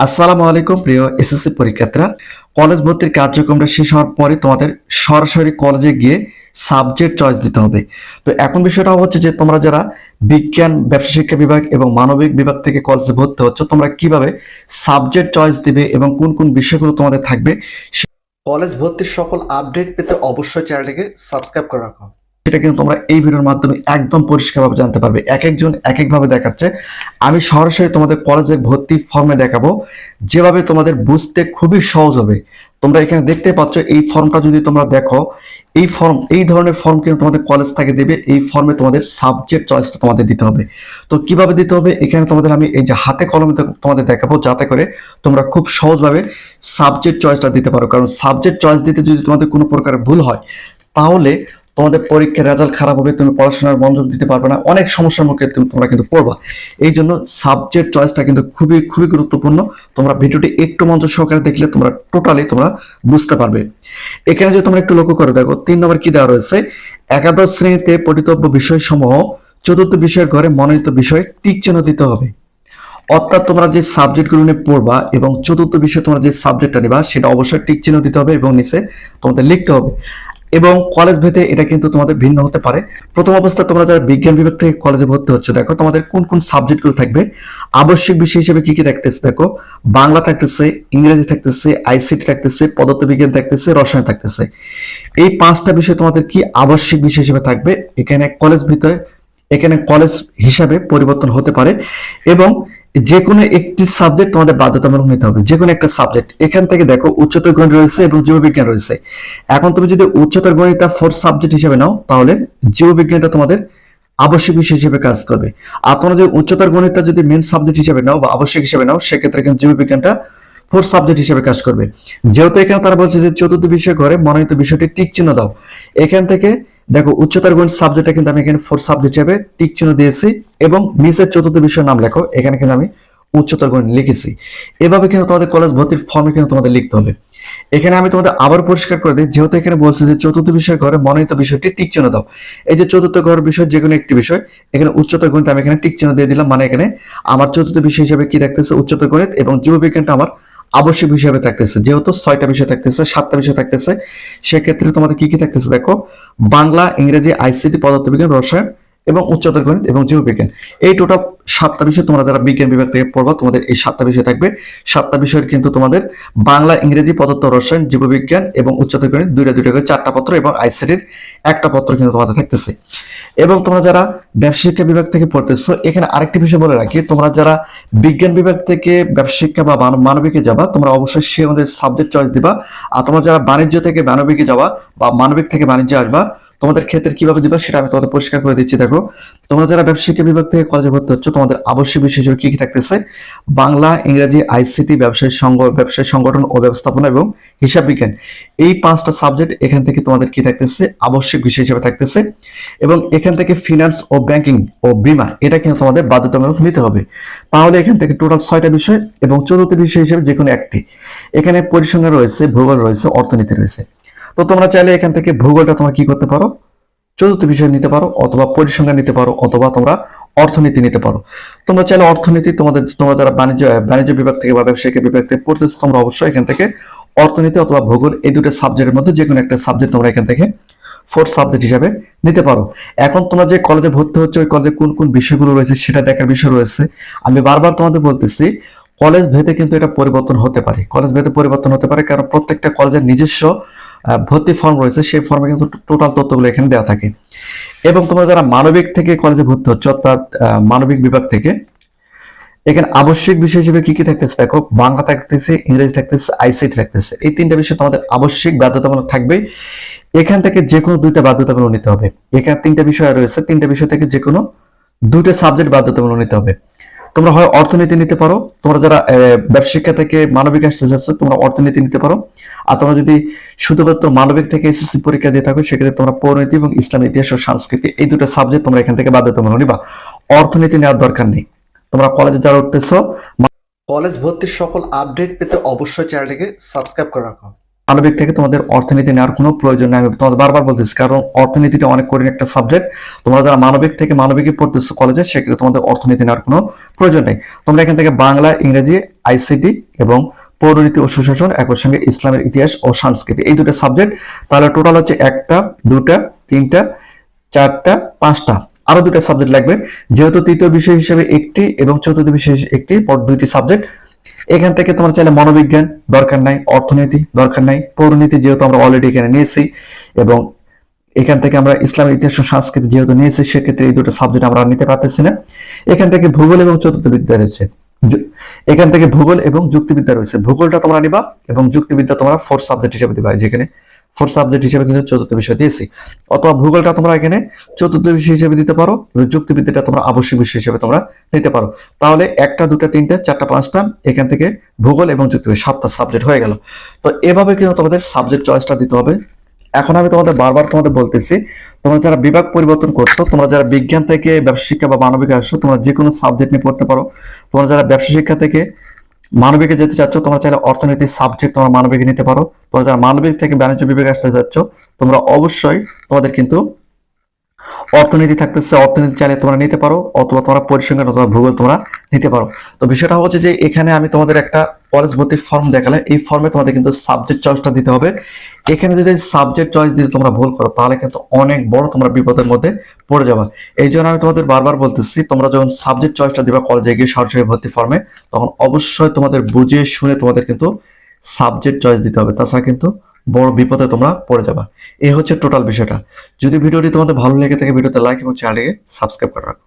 আসসালামু আলাইকুম, প্রিয় এসএসসি পরীক্ষার্থীরা। কলেজ ভর্তির কার্যক্রমটা শেষ হওয়ার পরে তোমাদের সরাসরি কলেজে গিয়ে সাবজেক্ট চয়েস দিতে হবে। তো এখন বিষয়টা হচ্ছে যে, তোমরা যারা বিজ্ঞান, ব্যবসা শিক্ষা বিভাগ এবং মানবিক বিভাগ থেকে কলেজে ভর্তি হচ্ছে, তোমরা কীভাবে সাবজেক্ট চয়েস দিবে এবং কোন কোন বিষয়গুলো তোমাদের থাকবে কলেজ ভর্তির সকল আপডেট পেতে অবশ্যই চ্যানেলটিকে সাবস্ক্রাইব করে রাখো। সেটা কিন্তু তোমরা এই ভিডিওর মাধ্যমে একদম পরিষ্কারভাবে জানতে পারবে। এক একজন এক একভাবে দেখাচ্ছে। আমি সরাসরি তোমাদের কলেজে ভর্তি ফর্মে দেখাবো। যেভাবে তোমাদের বুঝতে খুবই সহজ হবে। তোমরা এখানে দেখতে পাচ্ছ, এই ফর্মটা যদি তোমরা দেখো, এই ফর্ম এই ধরনের ফর্ম কিন্তু তোমাদের কলেজ থেকে দেবে। এই ফর্মে তোমাদের সাবজেক্ট চয়েসটা তোমাদের দিতে হবে। তো কীভাবে দিতে হবে? এখানে তোমাদের আমি এই যে হাতে কলমে তোমাদের দেখাবো যাতে করে তোমরা খুব সহজভাবে সাবজেক্ট চয়েসটা দিতে পারো। কারণ সাবজেক্ট চয়েস দিতে যদি তোমাদের কোনো প্রকার ভুল হয়, তাহলে তোমাদের পরীক্ষার রেজাল্ট খারাপ হবে, তুমি পড়াশোনার মনোযোগ দিতে পারবে না, অনেক সমস্যার মুখে তুমি- তোমরা কিন্তু পড়বা। এই জন্য সাবজেক্ট চয়েসটা কিন্তু খুবই খুবই গুরুত্বপূর্ণ। তোমরা ভিডিওটি একটু মনোযোগ সহকারে দেখলে তোমরা টোটালি তোমরা বুঝতে পারবে। এখানে যদি তোমরা একটু লক্ষ্য করে দেখো, তিন নম্বর কি দেওয়া রয়েছে? একাদশ শ্রেণীতে পঠিতব্য বিষয়সমূহ চতুর্থ বিষয়ের ঘরে মনোনীত বিষয়ে টিক চিহ্ন দিতে হবে। অর্থাৎ তোমরা যে সাবজেক্টগুলো নিয়ে পড়বা এবং চতুর্থ বিষয়ে তোমরা যে সাবজেক্টটা নিবা, সেটা অবশ্যই টিক চিহ্ন দিতে হবে এবং নিচে তোমাদের লিখতে হবে। এবং কলেজ ভেদে এটা কিন্তু তোমাদের ভিন্ন হতে পারে। প্রথম অবস্থায় তোমরা যারা বিজ্ঞান বিভাগ থেকে কলেজে ভর্তি হচ্ছে, দেখো তোমাদের কোন কোন সাবজেক্টগুলো থাকবে। আবশ্যিক বিষয় হিসেবে কি কি থাকতেছে, দেখো? বাংলা থাকতেছে, ইংরেজি থাকতেছে আইসিটি থাকতেছে, পদার্থবিজ্ঞান থাকতেছে, রসায়ন থাকতেছে। এই পাঁচটা বিষয় তোমাদের কি আবশ্যিক বিষয় হিসেবে থাকবে? এখানে কলেজ ভিতরে, এখানে কলেজ হিসাবে পরিবর্তন হতে পারে। এবং যে কোনো একটি সাবজেক্ট তোমাদের বাধ্যতামূলক নিতে হবে যে কোনো একটা সাবজেক্ট এখান থেকে দেখো উচ্চতর গণিত রয়েছে এবং জীববিজ্ঞান রয়েছে। এখন তুমি যদি উচ্চতর গণিতটা ফোর্থ সাবজেক্ট হিসেবে নাও, তাহলে জীববিজ্ঞানটা তোমাদের আবশ্যক বিষয় হিসেবে কাজ করবে। আর তোমরা যদি উচ্চতর গণিতটা যদি মেন সাবজেক্ট হিসেবে নাও বা আবশ্যক হিসেবে নাও, সেক্ষেত্রে কিন্তু জীববিজ্ঞানটা ফোর্থ সাবজেক্ট হিসেবে কাজ করবে। যেহেতু এখানে তারা বলছে যে চতুর্থ বিষয় ঘরে মনোনীত বিষয়টি টিক চিহ্ন দাও। এখান থেকে দেখো উচ্চতর গণিত সাবজেক্টটা কিন্তু আমি এখানে ফোর্থ সাবজেক্ট হিসেবে টিক চিহ্ন দিয়েছি এবং নিচের চতুর্থ বিষয়ের নাম লেখো, এখানে কিন্তু আমি উচ্চতর গণিত লিখেছি। এভাবে কিন্তু তোমাদের কলেজ ভর্তির ফর্মে কিন্তু তোমাদের লিখতে হবে। এখানে আমি তোমাদের আবার পরিষ্কার করে দিই, যেহেতু এখানে বলছে যে চতুর্থ বিষয়ের ঘরে মনোনীত বিষয়টি টিক চিহ্ন দাও। এই যে চতুর্থ ঘর বিষয় যে কোনো একটি বিষয়, এখানে উচ্চতর গণিত আমি এখানে টিক চিহ্ন দিয়ে দিলাম মানে এখানে আমার চতুর্থ বিষয় হিসেবে কি থাকতেছে উচ্চতর গণিত এবং জীববিজ্ঞানটা আমার আবশ্যক হিসেবে থাকতেছে। যেহেতু ছয়টা বিষয় থাকতেছে, সাতটা বিষয় থাকতেছে, সেক্ষেত্রে তোমাদের কি কি থাকতেছে দেখো? বাংলা, ইংরেজি, আইসিটি, পদার্থবিজ্ঞান, রসায়ন এবং উচ্চতর গণিত এবং জীববিজ্ঞান এই টোটাল সাতটা বিষয় তোমরা যারা বিজ্ঞান বিভাগ থেকে পড়বা, তোমাদের এই সাতটা বিষয় থাকবে। সাতটা বিষয়ের কিন্তু তোমাদের বাংলা, ইংরেজি, পদার্থ, রসায়ন, জীববিজ্ঞান এবং উচ্চতর গণিত দুইটা দুইটা করে চারটা পত্র এবং আইসিটির একটা পত্র কিন্তু তোমাদের থাকতেছে। এবং তোমরা যারা ব্যবসা শিক্ষা বিভাগ থেকে পড়তেছো, এখানে আরেকটি বিষয় বলে রাখি, তোমরা যারা বিজ্ঞান বিভাগ থেকে ব্যবসা শিক্ষা বা মানব- মানবিকে যাবা, তোমরা অবশ্যই সে আমাদের সাবজেক্ট চয়েস দিবা। আর তোমরা যারা বাণিজ্য থেকে মানবিকে যাওয়া বা মানবিক থেকে বাণিজ্য আসবা তোমাদের ক্ষেত্রে কীভাবে দিবা সেটা আমি তোমাদের পরিষ্কার করে দিচ্ছি, দেখো। তোমরা যারা ব্যবসা শিক্ষা বিভাগ থেকে কলেজে ভর্তি হচ্ছে, তোমাদের আবশ্যক বিষয় কি কি থাকতেছে? বাংলা, ইংরেজি আইসিটি ব্যবসায়ী সংঘ ব্যবসায়ী সংগঠন ও ব্যবস্থাপনা এবং হিসাব বিজ্ঞান। এই পাঁচটা সাবজেক্ট এখান থেকে তোমাদের কি থাকতেছে? আবশ্যক বিষয় হিসেবে থাকতেছে। এবং এখান থেকে ফিনান্স ও ব্যাংকিং ও বিমা, এটা কিন্তু তোমাদের বাধ্যতামূলক নিতে হবে। তাহলে এখান থেকে টোটাল ছয়টা বিষয় এবং চতুর্থ বিষয় হিসেবে যে কোনো একটি। এখানে পরিসংখ্যান রয়েছে, ভূগোল রয়েছে, অর্থনীতি রয়েছে। তো তোমরা চাইলে এখান থেকে ভূগোলটা তোমরা কি করতে পারো? চতুর্থ বিষয় নিতে পারো, অথবা পরিসংখ্যান নিতে পারো, অথবা তোমরা অর্থনীতি নিতে পারো। তোমরা চাইলে অর্থনীতি তোমাদের, তোমরা যারা বাণিজ্য বাণিজ্য বিভাগ থেকে বা ব্যবসায়িক বিভাগ থেকে পড়তেছো, তোমরা অবশ্যই এখান থেকে অর্থনীতি অথবা ভূগোল এই দুটো সাবজেক্টের মধ্যে যে কোনো একটা সাবজেক্ট তোমরা এখান থেকে ফোর্থ সাবজেক্ট হিসাবে নিতে পারো। এখন তোমরা যে কলেজে ভর্তি হচ্ছে, ওই কলেজে কোন কোন বিষয়গুলো রয়েছে সেটা দেখার বিষয় রয়েছে। আমি বারবার তোমাদের বলতেছি কলেজ ভেদে কিন্তু এটা পরিবর্তন হতে পারে। কলেজ ভেদে পরিবর্তন হতে পারে, কারণ প্রত্যেকটা কলেজের নিজস্ব ভর্তি ফর্ম রয়েছে, সেই ফর্মে কিন্তু টোটাল তথ্যগুলো এখানে দেওয়া থাকে। এবং তোমরা যারা মানবিক থেকে কলেজে ভর্তি হচ্ছে, অর্থাৎ মানবিক বিভাগ থেকে, এখানে আবশ্যিক বিষয় হিসেবে কি কি থাকতেছে দেখো, বাংলা থাকতেছে, ইংরেজি থাকতেছে আইসিটি থাকতেছে। এই তিনটা বিষয় তোমাদের আবশ্যিক বাধ্যতামূলক থাকবে। এখান থেকে যে কোনো দুইটা বাধ্যতামূলক নিতে হবে। এখানে তিনটা বিষয় রয়েছে, তিনটা বিষয় থেকে যে কোনো দুইটা সাবজেক্ট বাধ্যতামূলক নিতে হবে। তোমরা হয় অর্থনীতি নিতে পারো, তোমরা যারা ব্যবসা শিক্ষা থেকে মানবিক আসতে যাচ্ছ, তোমরা অর্থনীতি নিতে পারো। আর তোমরা যদি শুধুমাত্র মানবিক থেকে এসএসসি পরীক্ষা দিয়ে থাকো, সেক্ষেত্রে তোমরা পরিণতি এবং ইসলাম, ইতিহাস ও সংস্কৃতি, এই দুটো সাবজেক্ট তোমরা এখান থেকে বাধ্যতামূলক নিবা। অর্থনীতি নেওয়ার দরকার নেই। তোমরা কলেজে যারা উঠতেছো কলেজ ভর্তির সকল আপডেট পেতে অবশ্যই চ্যানেলটিকে সাবস্ক্রাইব করে রাখো। মানবিক থেকে তোমাদের অর্থনীতি নেওয়ার কোনো প্রয়োজন নেই। আমি তোমাদের বারবার বলতেছি, কারণ অর্থনীতিটা অনেক কঠিন একটা সাবজেক্ট তোমরা যারা মানবিক থেকে মানবিকই পড়তেছো কলেজে সেক্ষেত্রে তোমাদের অর্থনীতি নেওয়ার কোনো প্রয়োজন নেই। তোমরা এখান থেকে বাংলা, ইংরেজি আইসিটি এবং পৌরনীতি ও সুশাসন, একই সঙ্গে ইসলামের ইতিহাস ও সংস্কৃতি, এই দুটো সাবজেক্ট তাহলে টোটাল হচ্ছে একটা, দুটা, তিনটা, চারটা, পাঁচটা। আরও দুটো সাবজেক্ট লাগবে। যেহেতু তৃতীয় বিষয় হিসেবে একটি এবং চতুর্থ বিষয় একটি দুইটি সাবজেক্ট এখান থেকে তোমার চাইলে মনোবিজ্ঞান দরকার নাই, অর্থনীতি দরকার নাই। পৌরনীতি যেহেতু আমরা অলরেডি এখানে নিয়েছি এবং এখান থেকে আমরা ইসলামের ইতিহাস সংস্কৃতি যেহেতু নিয়েছি, সেক্ষেত্রে এই দুটো সাবজেক্ট আমরা নিতে পারতেছি না। এখান থেকে ভূগোল এবং চতুর্থ বিদ্যা রয়েছে এখান থেকে ভূগোল এবং যুক্তিবিদ্যা রয়েছে। ভূগোলটা তোমরা নিবা এবং যুক্তিবিদ্যা তোমরা ফোর্থ সাবজেক্ট হিসেবে দিবা, যেখানে ফোর্থ সাবজেক্ট হিসেবে কিন্তু চতুর্থ বিষয় দিয়েছি। অথবা ভূগোলটা তোমরা এখানে চতুর্থ বিষয় হিসেবে দিতে পারো, এবং যুক্তিবিদ্যাটা তোমরা আবশ্যিক বিষয় হিসেবে তোমরা নিতে পারো। তাহলে একটা, দুটা, তিনটা, চারটা, পাঁচটা, এখান থেকে ভূগোল এবং যুক্তিবিদ্যা সাতটা সাবজেক্ট হয়ে গেল। তো এভাবে কিন্তু তোমাদের সাবজেক্ট চয়েসটা দিতে হবে। এখন আমি তোমাদের বারবার তোমাদের বলতেছি, তোমরা যারা বিভাগ পরিবর্তন করছ, তোমরা যারা বিজ্ঞান থেকে ব্যবসা শিক্ষা বা মানবিক আসছো, তোমরা যে কোনো সাবজেক্ট নিয়ে পড়তে পারো। তোমরা যারা ব্যবসা শিক্ষা থেকে মানবিকে যেতে চাচ্ছ, তোমরা চাইলে অর্থনীতির সাবজেক্ট তোমরা মানবিকে নিতে পারো। তোমরা যারা মানবিক থেকে বাণিজ্য বিভাগে আসতে চাচ্ছ, তোমরা অবশ্যই তোমাদের কিন্তু অর্থনীতি থাকতেছে, অর্থনীতি চাইলে তোমরা নিতে পারো, অথবা তোমরা পরিসংখ্যান অথবা ভূগোল তোমরা নিতে পারো। তো বিষয়টা হচ্ছে যে, এখানে আমি তোমাদের একটা কলেজ ভর্তির ফর্ম দেখালাম। এই ফর্মে তোমাদের কিন্তু সাবজেক্ট চয়েসটা দিতে হবে। এখানে যদি সাবজেক্ট চয়েস দিতে তোমরা ভুল করো, তাহলে কিন্তু অনেক বড় তোমরা বিপদের মধ্যে পড়ে যাবে। এই জন্য আমি তোমাদের বারবার বলতেছি, তোমরা যখন সাবজেক্ট চয়েসটা দিবা কলেজে গিয়ে সরাসরি ভর্তি ফর্মে তখন অবশ্যই তোমাদের বুঝে শুনে তোমাদের কিন্তু সাবজেক্ট চয়েস দিতে হবে। তাছাড়া কিন্তু বড় বিপদে তোমরা পড়ে যাবা। এই হচ্ছে টোটাল বিষয়টা। যদি ভিডিওটি তোমাদের ভালো লেগে থাকে, ভিডিওতে লাইক এবং চ্যানেলটিকে সাবস্ক্রাইব করে রাখো।